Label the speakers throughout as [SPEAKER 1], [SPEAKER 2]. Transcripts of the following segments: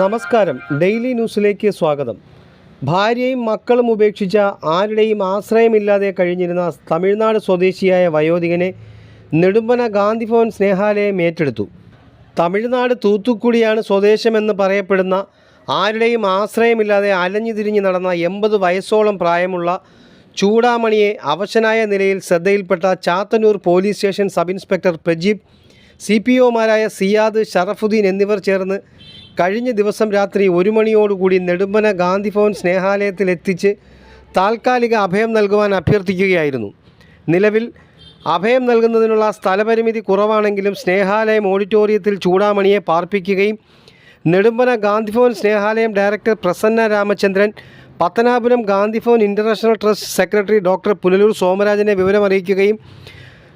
[SPEAKER 1] നമസ്കാരം. ഡെയിലി ന്യൂസിലേക്ക് സ്വാഗതം. ഭാര്യയും മക്കളും ഉപേക്ഷിച്ച ആരുടെയും ആശ്രയമില്ലാതെ കഴിഞ്ഞിരുന്ന തമിഴ്നാട് സ്വദേശിയായ വയോധികനെ നെടുമ്പന ഗാന്ധിഭവൻ സ്നേഹാലയം ഏറ്റെടുത്തു. തമിഴ്നാട് തൂത്തുക്കുടിയാണ് സ്വദേശമെന്ന് പറയപ്പെടുന്ന ആരുടെയും ആശ്രയമില്ലാതെ അലഞ്ഞു തിരിഞ്ഞ് നടന്ന എൺപത് വയസ്സോളം പ്രായമുള്ള ചൂടാമണിയെ അവശനായ നിലയിൽ ശ്രദ്ധയിൽപ്പെട്ട Chathannoor police station sub inspector Prajeeb C P ഒമാരായ Siyad Sharafuddin എന്നിവർ ചേർന്ന് കഴിഞ്ഞ ദിവസം രാത്രി ഒരു മണിയോടുകൂടി നെടുമ്പന ഗാന്ധിഭവൻ സ്നേഹാലയത്തിൽ എത്തിച്ച് താൽക്കാലിക അഭയം നൽകുവാൻ അഭ്യർത്ഥിക്കുകയായിരുന്നു. നിലവിൽ അഭയം നൽകുന്നതിനുള്ള സ്ഥലപരിമിതി കുറവാണെങ്കിലും സ്നേഹാലയം ഓഡിറ്റോറിയത്തിൽ ചൂടാമണിയെ പാർപ്പിക്കുകയും Nedumpana Gandhibhavan Snehalayam director Prasanna Ramachandran Pathanapuram Gandhibhavan international trust secretary doctor Punalur സോമരാജനെ വിവരമറിയിക്കുകയും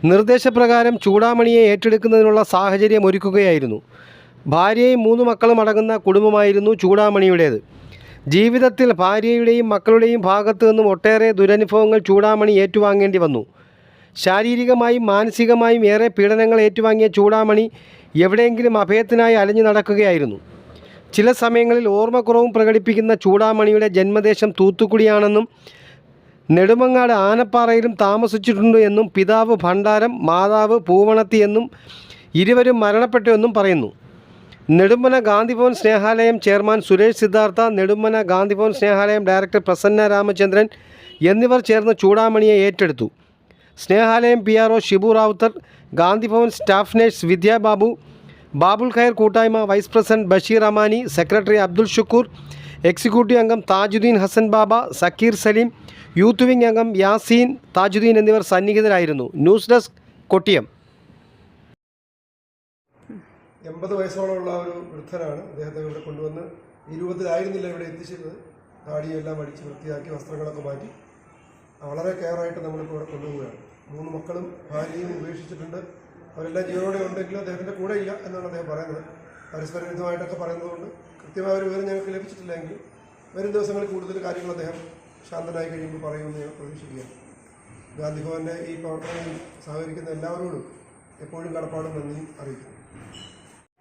[SPEAKER 1] നിർദ്ദേശപ്രകാരം ചൂടാമണിയെ ഏറ്റെടുക്കുന്നതിനുള്ള സാഹചര്യം ഒരുക്കുകയായിരുന്നു. ഭാര്യയും മൂന്ന് മക്കളും അടങ്ങുന്ന കുടുംബമായിരുന്നു ചൂടാമണിയുടേത്. ജീവിതത്തിൽ ഭാര്യയുടെയും മക്കളുടെയും ഭാഗത്തു നിന്നും ഒട്ടേറെ ദുരനുഭവങ്ങൾ ചൂടാമണി ഏറ്റുവാങ്ങേണ്ടി വന്നു. ശാരീരികമായും മാനസികമായും ഏറെ പീഡനങ്ങൾ ഏറ്റുവാങ്ങിയ ചൂടാമണി എവിടെയെങ്കിലും അഭയത്തിനായി അലഞ്ഞു നടക്കുകയായിരുന്നു. ചില സമയങ്ങളിൽ ഓർമ്മക്കുറവും പ്രകടിപ്പിക്കുന്ന ചൂടാമണിയുടെ ജന്മദേശം തൂത്തുക്കുടിയാണെന്നും നെടുമങ്ങാട് ആനപ്പാറയിലും താമസിച്ചിട്ടുണ്ട് എന്നും പിതാവ് ഭണ്ഡാരം മാതാവ് പൂവണത്തി എന്നും ഇരുവരും മരണപ്പെട്ടു എന്നും പറയുന്നു. നെടുമ്പന ഗാന്ധിഭവൻ സ്നേഹാലയം ചെയർമാൻ സുരേഷ് സിദ്ധാർത്ഥ നെടുമ്പന ഗാന്ധിഭവൻ സ്നേഹാലയം ഡയറക്ടർ പ്രസന്ന രാമചന്ദ്രൻ എന്നിവർ ചേർന്ന് ചൂടാമണിയെ ഏറ്റെടുത്തു. Snehalayam P R O Shibu Ravuthar Gandhibhavan staff nurse Vidyababu Babul Khair കൂട്ടായ്മ vice president Basheer Amani secretary Abdul Shukoor executive അംഗം താജുദ്ദീൻ ഹസൻ ബാബ സക്കീർ സലീം യൂത്ത് വിംഗ് അംഗം യാസീൻ താജുദ്ദീൻ എന്നിവർ സന്നിഹിതരായിരുന്നു. News desk Kottiyam.
[SPEAKER 2] എൺപത് വയസ്സോളമുള്ള ഒരു വൃദ്ധനാണ് അദ്ദേഹത്തെ ഇവിടെ കൊണ്ടുവന്ന് ഇരുപതിലായിരുന്നില്ല ഇവിടെ എത്തിച്ചിരുന്നത് താടിയെല്ലാം അടിച്ച് വൃത്തിയാക്കി വസ്ത്രങ്ങളൊക്കെ മാറ്റി. വളരെ കെയറായിട്ട് നമ്മളിപ്പോൾ ഇവിടെ കൊണ്ടുപോവുകയാണ്. മൂന്ന് മക്കളും ഭാര്യയും ഉപേക്ഷിച്ചിട്ടുണ്ട്. അവരെല്ലാം ജീവനോടെ ഉണ്ടെങ്കിലും അദ്ദേഹത്തിന്റെ കൂടെ ഇല്ല എന്നാണ് അദ്ദേഹം പറയുന്നത്. പരസ്പര വിരുദ്ധമായിട്ടൊക്കെ പറയുന്നതുകൊണ്ട് കൃത്യമായ ഒരു വിവരം ഞങ്ങൾക്ക് ലഭിച്ചിട്ടില്ലെങ്കിൽ വരും ദിവസങ്ങളിൽ കൂടുതൽ കാര്യങ്ങൾ അദ്ദേഹം ശാന്തനായി കഴിയുമ്പോൾ പറയുമെന്ന് ഞാൻ പ്രതീക്ഷിക്കുകയാണ്. ഗാന്ധിഭവന്റെ ഈ പ്രവർത്തനങ്ങളിൽ സഹകരിക്കുന്ന എല്ലാവരോടും എപ്പോഴും കടപ്പാടും നന്ദിയും അറിയിക്കുന്നു.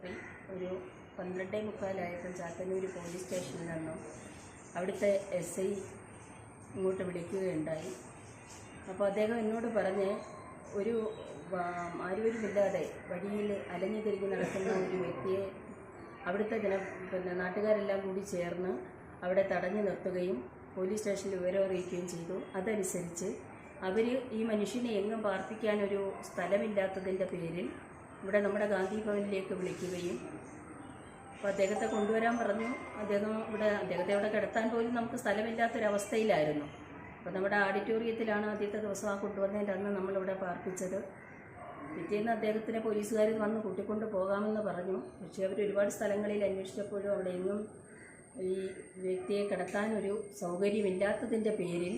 [SPEAKER 3] രാത്രി ഒരു പന്ത്രണ്ടേ മുക്കാലായപ്പോൾ ചാത്തന്നൂർ പോലീസ് സ്റ്റേഷനിൽ നിന്നും അവിടുത്തെ എസ് ഐ ഇങ്ങോട്ട് വിളിക്കുകയുണ്ടായി. അപ്പോൾ അദ്ദേഹം എന്നോട് പറഞ്ഞ് ഒരു ആരുവരുമില്ലാതെ വഴിയിൽ അലഞ്ഞു തിരിഞ്ഞ് നടക്കുന്ന ഒരു വ്യക്തിയെ അവിടുത്തെ ജന പിന്നെ നാട്ടുകാരെല്ലാം കൂടി ചേർന്ന് അവിടെ തടഞ്ഞു നിർത്തുകയും പോലീസ് സ്റ്റേഷനിൽ വിവരം അറിയിക്കുകയും ചെയ്തു. അതനുസരിച്ച് അവർ ഈ മനുഷ്യനെ എങ്ങും പാർപ്പിക്കാനൊരു സ്ഥലമില്ലാത്തതിന്റെ പേരിൽ ഇവിടെ നമ്മുടെ ഗാന്ധി ഭവനിലേക്ക് വിളിക്കുകയും അപ്പോൾ അദ്ദേഹത്തെ കൊണ്ടുവരാൻ പറഞ്ഞു. അദ്ദേഹം ഇവിടെ അദ്ദേഹത്തെ ഇവിടെ കിടത്താൻ പോലും നമുക്ക് സ്ഥലമില്ലാത്തൊരവസ്ഥയിലായിരുന്നു. അപ്പോൾ നമ്മുടെ ഓഡിറ്റോറിയത്തിലാണ് ആദ്യത്തെ ദിവസം ആ കൊണ്ടുവന്നതിന്റെ അന്ന് നമ്മളിവിടെ പാർപ്പിച്ചത്. പിറ്റേന്ന് അദ്ദേഹത്തിനെ പോലീസുകാർ വന്ന് കൂട്ടിക്കൊണ്ട് പോകാമെന്ന് പറഞ്ഞു. പക്ഷേ അവർ ഒരുപാട് സ്ഥലങ്ങളിൽ അന്വേഷിച്ചപ്പോഴും അവിടെ എങ്ങും ഈ വ്യക്തിയെ കിടത്താനൊരു സൗകര്യമില്ലാത്തതിന്റെ പേരിൽ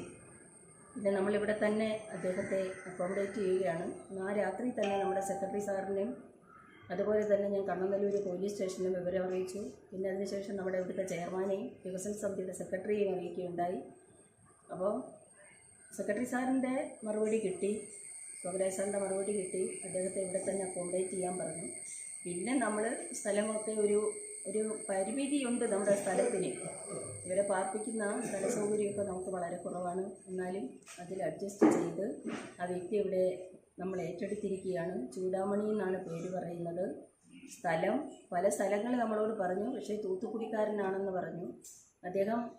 [SPEAKER 3] പിന്നെ നമ്മളിവിടെ തന്നെ അദ്ദേഹത്തെ അക്കോമഡേറ്റ് ചെയ്യുകയാണ്. ആ രാത്രി തന്നെ നമ്മുടെ സെക്രട്ടറി സാറിനെയും അതുപോലെ തന്നെ ഞാൻ കണ്ണനല്ലൂർ പോലീസ് സ്റ്റേഷനിലും വിവരം അറിയിച്ചു. പിന്നെ അതിനുശേഷം നമ്മുടെ ഇവിടുത്തെ ചെയർമാനെയും വികസന സമിതിയുടെ സെക്രട്ടറിയെയും അറിയിക്കുകയുണ്ടായി. അപ്പോൾ സെക്രട്ടറി സാറിന്റെ മറുപടി കിട്ടി. സ്വകരാജ് സാറിന്റെ മറുപടി കിട്ടി. അദ്ദേഹത്തെ ഇവിടെ തന്നെ അക്കോമഡേറ്റ് ചെയ്യാൻ പറഞ്ഞു. പിന്നെ നമ്മൾ സ്ഥലമൊക്കെ ഒരു ഒരു പരിമിതിയുണ്ട് നമ്മുടെ സ്ഥലത്തിന്. ഇവരെ പാർപ്പിക്കുന്ന സ്ഥല സൗകര്യമൊക്കെ നമുക്ക് വളരെ കുറവാണ്. എന്നാലും അതിൽ അഡ്ജസ്റ്റ് ചെയ്ത് ആ വ്യക്തി ഇവിടെ നമ്മൾ ഏറ്റെടുത്തിരിക്കുകയാണ്. ചൂടാമണി എന്നാണ് പേര് പറയുന്നത്. സ്ഥലം പല സ്ഥലങ്ങൾ നമ്മളോട് പറഞ്ഞു. പക്ഷേ തൂത്തുക്കുടിക്കാരനാണെന്ന് പറഞ്ഞു. അദ്ദേഹം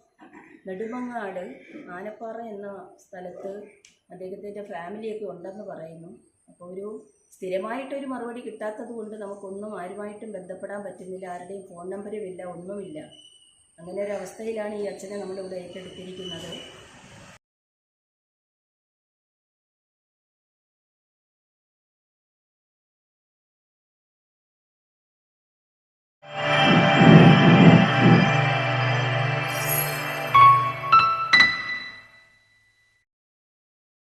[SPEAKER 3] നെടുമങ്ങാട് ആനപ്പാറ എന്ന സ്ഥലത്ത് അദ്ദേഹത്തിന്റെ ഫാമിലിയൊക്കെ ഉണ്ടെന്ന് പറയുന്നു. അപ്പോൾ ഒരു സ്ഥിരമായിട്ടൊരു മറുപടി കിട്ടാത്തത് കൊണ്ട് നമുക്കൊന്നും ആരുമായിട്ടും ബന്ധപ്പെടാൻ പറ്റുന്നില്ല ആരുടെയും ഫോൺ നമ്പരും ഇല്ല ഒന്നുമില്ല. അങ്ങനെ ഒരു അവസ്ഥയിലാണ് ഈ അച്ഛനെ നമ്മളിവിടെ ഏറ്റെടുത്തിരിക്കുന്നത്.